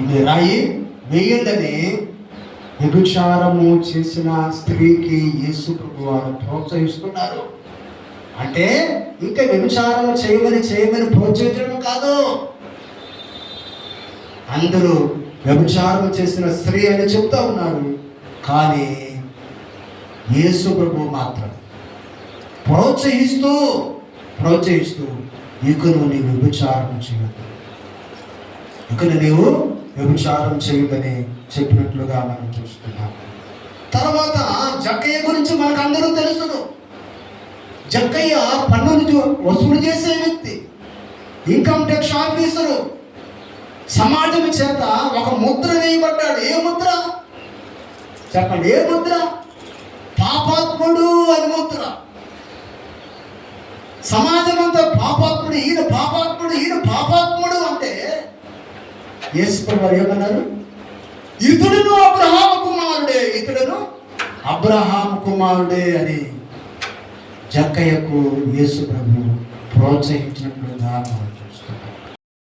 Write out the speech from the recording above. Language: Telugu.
ఇది రాయి వేయండి వ్యభిచారము చేసిన స్త్రీకి యేసు ప్రభు వారు ప్రోత్సహిస్తున్నారు. అంటే ఇంకా వ్యభిచారం చేయమని చేయమని ప్రోత్సహించడం కాదు. అందరూ వ్యభిచారం చేసిన స్త్రీ అని చెప్తా ఉన్నారు. కానీ యేసు ప్రభు మాత్రం ప్రోత్సహిస్తూ ప్రోత్సహిస్తూ ఇకను నీ వ్యభిచారం చేయదు ఇకను నీవు వ్యభిచారం చేయదని చెప్పినట్లుగా మనం చూస్తున్నాం. తర్వాత జక్కయ్య గురించి మనకు అందరూ తెలుసును. జక్కయ్య పన్నులు వసూలు చేసే వ్యక్తి ఇన్కమ్ ట్యాక్స్ ఆఫీసరు సమాజం చేత ఒక ముద్ర వేయబడ్డాడు. ఏ ముద్ర? చెప్పండి ఏ ముద్ర? పాపాత్ముడు అని ముద్ర. సమాజం అంతా పాపాత్ముడు ఈయన పాపా ఈయన పాపాత్ముడు అంటే యేసు వారు ఏమన్నారు? ఇతడును అబ్రహాం కుమారుడే ఇతడును అబ్రహాం కుమారుడే అని జక్కయ్యకు యేసు ప్రోత్సహించినప్పుడు ప్రోత్సహించినట్లుగా